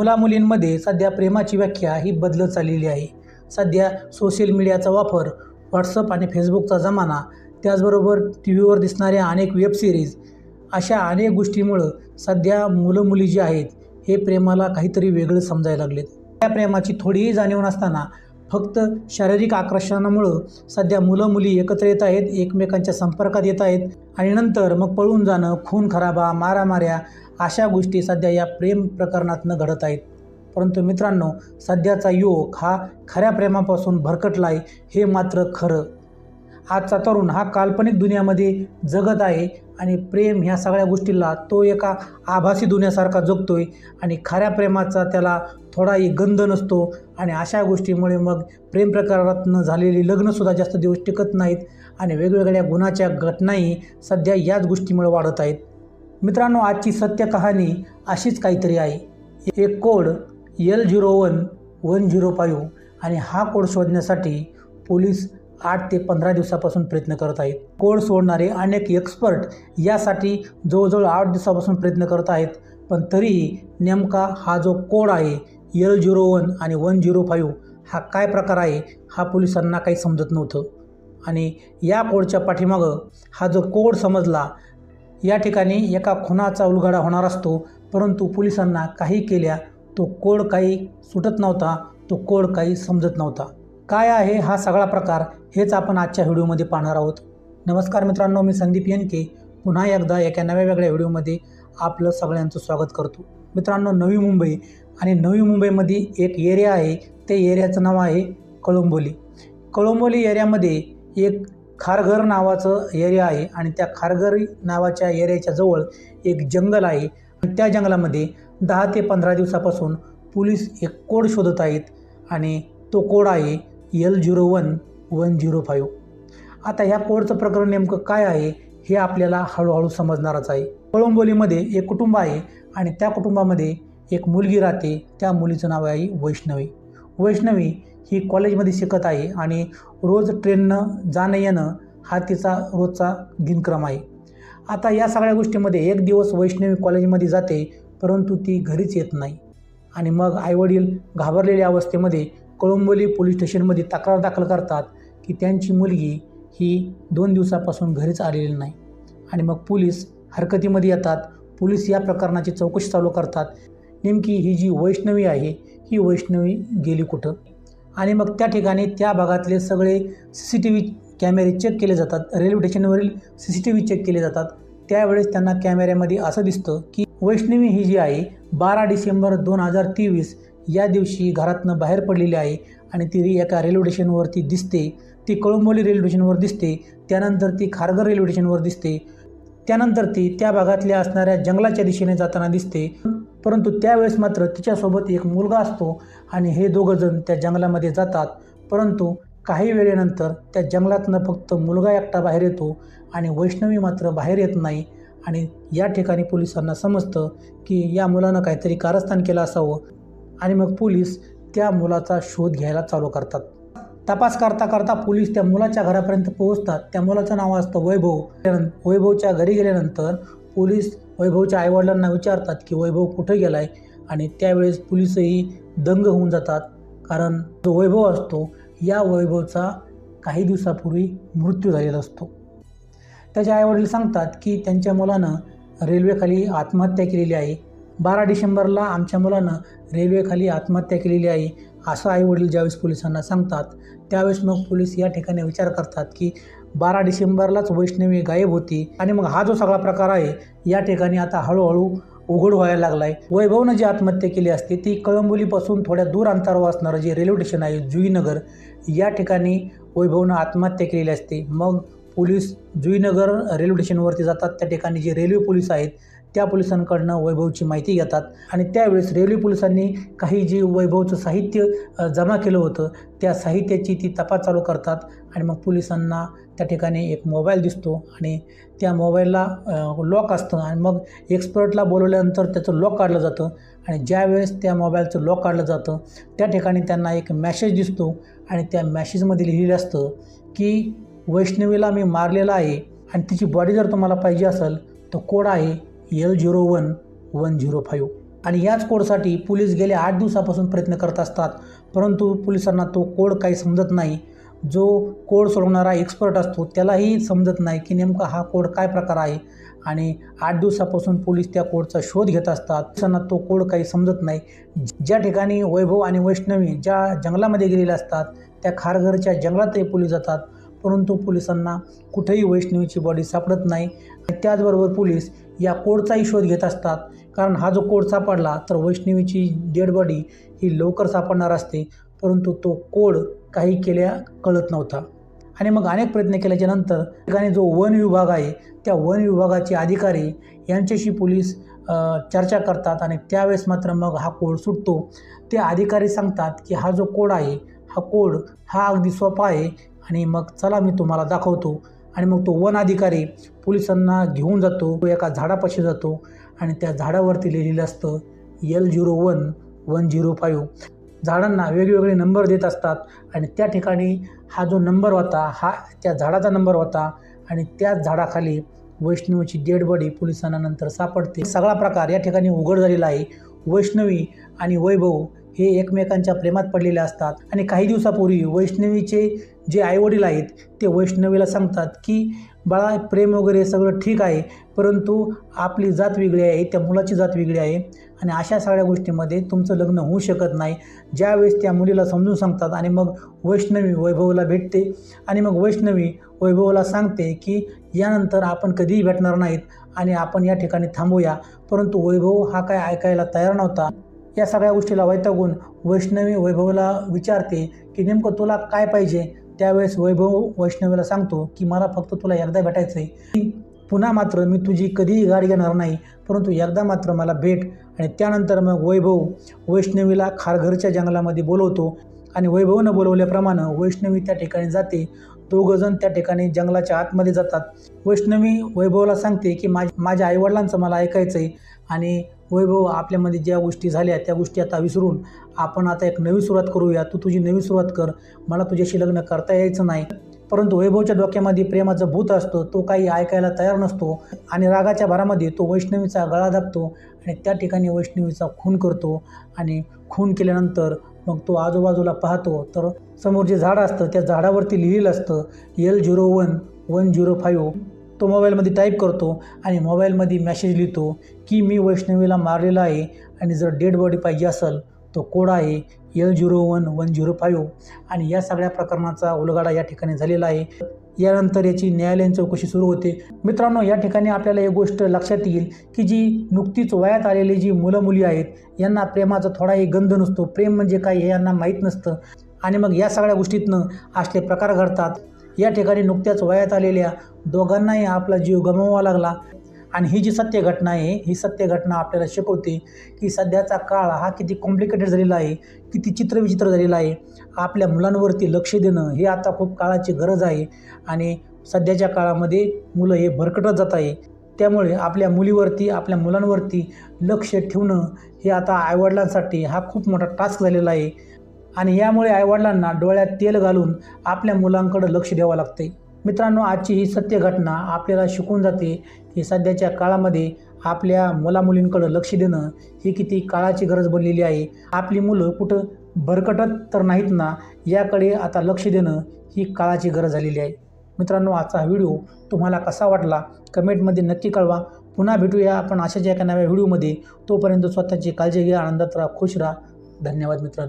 मुलामुलींमध्ये सध्या प्रेमाची व्याख्या ही बदलत चाललेली आहे. सध्या सोशल मीडियाचा वापर व्हॉट्सअप आणि फेसबुकचा जमाना त्याचबरोबर टी व्हीवर दिसणाऱ्या अनेक वेबसिरीज अशा अनेक गोष्टीमुळं सध्या मुलं मुली जी आहेत हे प्रेमाला काहीतरी वेगळं समजायला लागलेत. त्या प्रेमाची थोडीही जाणीव नसताना फक्त शारीरिक आकर्षणामुळं सध्या मुलं मुली एकत्र येत आहेत एकमेकांच्या संपर्कात येत आहेत आणि नंतर मग पळून जाणं खून खराबा मारामाऱ्या अशा गोष्टी सध्या या प्रेम प्रकरणातनं घडत आहेत. परंतु मित्रांनो सध्याचा युवक हा खऱ्या प्रेमापासून भरकटलाय हे मात्र खरं. आजचा तरुण हा काल्पनिक दुनियामध्ये जगत आहे आणि प्रेम ह्या सगळ्या गोष्टीला तो एका आभासी दुन्यासारखा जगतो आहे आणि खऱ्या प्रेमाचा त्याला थोडाही गंध नसतो. आणि अशा गोष्टीमुळे मग प्रेम प्रकारातनं झालेली लग्नसुद्धा जास्त दिवस टिकत नाहीत आणि वेगवेगळ्या गुणाच्या घटनाही सध्या याच गोष्टीमुळे वाढत आहेत. मित्रांनो आजची सत्य कहाणी अशीच काहीतरी आहे. एक code L zero one one zero five आणि हा कोड शोधण्यासाठी पोलीस आठ ते पंधरा दिवसापासून प्रयत्न करत आहेत. कोड सोडणारे अनेक एक्सपर्ट यासाठी जवळजवळ आठ दिवसापासून प्रयत्न करत आहेत. पण तरीही नेमका हा जो कोड आहे एल झिरो वन आणि वन झिरो फाईव्ह हा काय प्रकार आहे हा पोलिसांना काही समजत नव्हतं. आणि या कोडच्या पाठीमागं हा जो कोड समजला या ठिकाणी एका खुनाचा उलगडा होणार असतो. परंतु पोलिसांना काही केल्या तो कोड काही सुटत नव्हता तो कोड काही समजत नव्हता. काय आहे हा सगळा प्रकार हेच आपण आजच्या व्हिडिओमध्ये पाहणार आहोत. नमस्कार मित्रांनो मी संदीप येनके पुन्हा एकदा एका नव्या वेगळ्या व्हिडिओमध्ये आपलं सगळ्यांचं स्वागत करतो. मित्रांनो नवी मुंबई आणि नवी मुंबईमध्ये एक एरिया आहे. ते एरियाचं नाव आहे कळंबोली. कळंबोली एरियामध्ये एक खारघर नावाचं एरिया आहे आणि त्या खारघर नावाच्या एरियाच्या जवळ एक जंगल आहे. आणि त्या जंगलामध्ये दहा ते पंधरा दिवसापासून पोलीस एक कोड शोधत आहेत आणि तो कोड आहे L zero one one zero five आता ह्या कोडचं प्रकरण नेमकं काय आहे हे आपल्याला हळूहळू समजणारच आहे. कळंबोलीमध्ये एक कुटुंब आहे आणि त्या कुटुंबामध्ये एक मुलगी राहते. त्या मुलीचं नाव आहे वैष्णवी. वैष्णवी ही कॉलेजमध्ये शिकत आहे आणि रोज ट्रेननं जाणं येणं हा तिचा रोजचा दिनक्रम आहे. आता या सगळ्या गोष्टीमध्ये एक दिवस वैष्णवी कॉलेजमध्ये जाते परंतु ती घरीच येत नाही. आणि मग आईवडील घाबरलेल्या अवस्थेमध्ये कळंबोली पोलीस स्टेशनमध्ये तक्रार दाखल करतात की त्यांची मुलगी ही दोन दिवसापासून घरीच आलेली नाही. आणि मग पोलीस हरकतीमध्ये येतात. पोलीस या प्रकरणाची चौकशी चालू करतात. नेमकी ही जी वैष्णवी आहे ही वैष्णवी गेली कुठं? आणि मग त्या ठिकाणी त्या भागातले सगळे सी सी टी व्ही कॅमेरे चेक केले जातात. Railway स्टेशनवरील C C T V check केले जातात. त्यावेळेस त्यांना कॅमेऱ्यामध्ये असं दिसतं की वैष्णवी ही जी आहे बारा डिसेंबर दोन हजार तेवीस या दिवशी घरातनं बाहेर पडलेली आहे आणि ती एका रेल्वे स्टेशनवरती दिसते ती कळंबोली रेल्वे स्टेशनवर दिसते त्यानंतर ती खारघर रेल्वे स्टेशनवर दिसते. त्यानंतर ती त्या भागातल्या असणाऱ्या जंगलाच्या दिशेने जाताना दिसते. परंतु त्यावेळेस मात्र तिच्यासोबत एक मुलगा असतो आणि हे दोघंजण त्या जंगलामध्ये जातात. परंतु काही वेळेनंतर त्या जंगलातनं फक्त मुलगा एकटा बाहेर येतो आणि वैष्णवी मात्र बाहेर येत नाही. आणि या ठिकाणी पोलिसांना समजतं की या मुलानं काहीतरी कारस्थान केलं असावं आणि मग पोलीस त्या मुलाचा शोध घ्यायला चालू करतात. तपास करता करता पोलीस त्या मुलाच्या घरापर्यंत पोहोचतात. त्या मुलाचं नाव असतं वैभव. वैभवच्या घरी गेल्यानंतर पोलीस वैभवच्या आईवडिलांना विचारतात की वैभव कुठे गेला आहे आणि त्यावेळेस पोलीसही दंग होऊन जातात. कारण जो वैभव असतो या वैभवचा काही दिवसापूर्वी मृत्यू झालेला असतो. त्याचे आईवडील सांगतात की त्यांच्या मुलानं रेल्वेखाली आत्महत्या केलेली आहे. बारा डिसेंबरला आमच्या मुलानं रेल्वेखाली आत्महत्या केलेली आहे असं आईवडील ज्यावेळेस पोलिसांना सांगतात त्यावेळेस मग पोलीस या ठिकाणी विचार करतात की बारा डिसेंबरलाच वैष्णवी गायब होती आणि मग हा जो सगळा प्रकार आहे या ठिकाणी आता हळूहळू उघड व्हायला लागला आहे वैभवनं जी आत्महत्या केली असते ती कळंबोलीपासून थोड्या दूर अंतरावर असणारं जे रेल्वे स्टेशन आहे जुईनगर या ठिकाणी वैभवनं आत्महत्या केलेली असते. मग पोलीस जुईनगर रेल्वे स्टेशनवरती जातात. त्या ठिकाणी जे रेल्वे पोलीस आहेत त्या पोलिसांकडनं वैभवची माहिती घेतात. आणि त्यावेळेस रेल्वे पोलिसांनी काही जे वैभवचं साहित्य जमा केलं होतं त्या साहित्याची ती तपास चालू करतात. आणि मग पोलिसांना त्या ठिकाणी एक मोबाईल दिसतो आणि त्या मोबाईलला लॉक असतं. आणि मग एक्सपर्टला बोलवल्यानंतर त्याचं लॉक काढलं जातं. आणि ज्यावेळेस त्या मोबाईलचं लॉक काढलं जातं त्या ठिकाणी त्यांना एक मॅसेज दिसतो. आणि त्या मॅसेजमध्ये लिहिलेलं असतं की वैष्णवीला मी मारलेला आहे आणि तिची बॉडी जर तुम्हाला पाहिजे असेल तर कोड आहे L zero one one zero five आणि याच कोडसाठी पोलीस गेले आठ दिवसापासून प्रयत्न करत असतात परंतु पोलिसांना तो कोड काही समजत नाही. जो कोड सोडवणारा एक्सपर्ट असतो त्यालाही समजत नाही की नेमका हा कोड काय प्रकार आहे. आणि आठ दिवसापासून पोलीस त्या कोडचा शोध घेत असतात. पोलिसांना तो कोड काही समजत नाही. ज्या ठिकाणी वैभव आणि वैष्णवी ज्या जंगलामध्ये गेलेल्या असतात त्या खारघरच्या जंगलातही पोलीस जातात. परंतु पोलिसांना कुठेही वैष्णवीची बॉडी सापडत नाही. आणि त्याचबरोबर पोलीस या कोडचाही शोध घेत असतात. कारण हा जो कोड सापडला तर वैष्णवीची डेड बॉडी ही लवकर सापडणार असते. परंतु तो कोड काही केल्या कळत नव्हता. आणि मग अनेक प्रयत्न केल्याच्यानंतर ठिकाणी जो वन विभाग आहे त्या वन विभागाचे अधिकारी यांच्याशी पोलीस चर्चा करतात आणि त्यावेळेस मात्र मग हा कोड सुटतो. ते अधिकारी सांगतात की हा जो कोड आहे हा कोड हा अगदी सोपा आहे. आणि मग चला मी तुम्हाला दाखवतो. आणि मग तो वन अधिकारी पोलिसांना घेऊन जातो. तो एका झाडापाशी जातो आणि त्या झाडावरती लिहिलेलं असतं L zero one one zero five. झाडांना वेगवेगळे नंबर देत असतात आणि त्या ठिकाणी हा जो नंबर होता हा त्या झाडाचा नंबर होता आणि त्याच झाडाखाली वैष्णवीची डेड बॉडी पोलिसांना नंतर सापडते. सगळा प्रकार या ठिकाणी उघड झालेला आहे. वैष्णवी आणि वैभव हे एकमेकांच्या प्रेमात पडलेले असतात. आणि काही दिवसापूर्वी वैष्णवीचे जे आईवडील आहेत ते वैष्णवीला सांगतात की बाळा प्रेम वगैरे सगळं ठीक आहे परंतु आपली जात वेगळी आहे त्या मुलाची जात वेगळी आहे. आणि अशा सगळ्या गोष्टीमध्ये तुमचं लग्न होऊ शकत नाही. ज्यावेळेस त्या मुलीला समजून सांगतात आणि मग वैष्णवी वैभवला भेटते. आणि मग वैष्णवी वैभवला सांगते की यानंतर आपण कधीही भेटणार नाहीत आणि आपण या ठिकाणी थांबूया. परंतु वैभव हा काय ऐकायला तयार नव्हता. या सगळ्या गोष्टीला वैतागून वैष्णवी वैभवला विचारते की नेमकं तुला काय पाहिजे? त्यावेळेस वैभव वैष्णवीला सांगतो की मला फक्त तुला एकदा भेटायचं आहे पुन्हा मात्र मी तुझी कधीही गाडी घेणार नाही परंतु एकदा मात्र मला भेट. आणि त्यानंतर मग वैभव वैष्णवीला खारघरच्या जंगलामध्ये बोलवतो आणि वैभवनं बोलवल्याप्रमाणे वैष्णवी त्या ठिकाणी जाते. दोघंजण त्या ठिकाणी जंगलाच्या आतमध्ये जातात. वैष्णवी वैभवला सांगते की माझ्या माझ्या आईवडिलांचं मला ऐकायचं आहे आणि वैभव आपल्यामध्ये ज्या गोष्टी झाल्या त्या गोष्टी आता विसरून आपण आता एक नवी सुरुवात करूया. तू तुझी नवी सुरुवात कर. मला तुझ्याशी लग्न करता यायचं नाही. परंतु वैभवच्या डोक्यामध्ये प्रेमाचं भूत असतं. तो काही ऐकायला तयार नसतो आणि रागाच्या भरामध्ये तो वैष्णवीचा गळा दाबतो आणि त्या ठिकाणी वैष्णवीचा खून करतो आणि खून केल्यानंतर मग तो आजूबाजूला पाहतो. तर समोर जे झाड असतं त्या झाडावरती लिहिलेलं असतं L zero one one zero five. तो मोबाईलमध्ये टाईप करतो आणि मोबाईलमध्ये मॅसेज लिहितो की मी वैष्णवीला मारलेला आहे आणि जर डेड बॉडी पाहिजे असेल तो कोड आहे L zero one one zero five आणि या सगळ्या प्रकरणाचा उलगडा या ठिकाणी झालेला आहे. यानंतर याची न्यायालयीन चौकशी सुरू होते. मित्रांनो या ठिकाणी आपल्याला एक गोष्ट लक्षात येईल की जी नुकतीच वयात आलेली जी मुलं मुली आहेत यांना प्रेमाचा थोडाही गंध नसतो. प्रेम म्हणजे काय हे यांना माहीत नसतं. आणि मग या सगळ्या गोष्टीतनं असले प्रकार घडतात. या ठिकाणी नुकत्याच वयात आलेल्या दोघांनाही आपला जीव गमवावा लागला. आणि ही जी सत्य घटना आहे ही सत्य घटना आपल्याला शिकवते की सध्याचा काळ हा किती कॉम्प्लिकेटेड झालेला आहे किती चित्रविचित्र झालेला आहे. आपल्या मुलांवरती लक्ष देणं हे आता खूप काळाची गरज आहे. आणि सध्याच्या काळामध्ये मुलं हे भरकटत जात आहे. त्यामुळे आपल्या मुलीवरती आपल्या मुलांवरती लक्ष ठेवणं हे आता आईवडिलांसाठी हा खूप मोठा टास्क झालेला आहे. आणि यामुळे आईवडिलांना डोळ्यात तेल घालून आपल्या मुलांकडं लक्ष द्यावं लागते मित्रांनो आजची ही सत्य घटना आपल्याला शिकून जाते की सध्याच्या काळामध्ये आपल्या मुलामुलींकडं लक्ष देणं ही किती काळाची गरज बनलेली आहे. आपली मुलं कुठं भरकटत तर नाहीत ना याकडे आता लक्ष देणं ही काळाची गरज झालेली आहे. मित्रांनो आजचा हा व्हिडिओ तुम्हाला कसा वाटला कमेंटमध्ये नक्की कळवा. पुन्हा भेटूया आपण अशाच एका नव्या व्हिडिओमध्ये. तोपर्यंत स्वतःची काळजी घ्या आनंदात राहा खुश राहा. धन्यवाद मित्रांनो.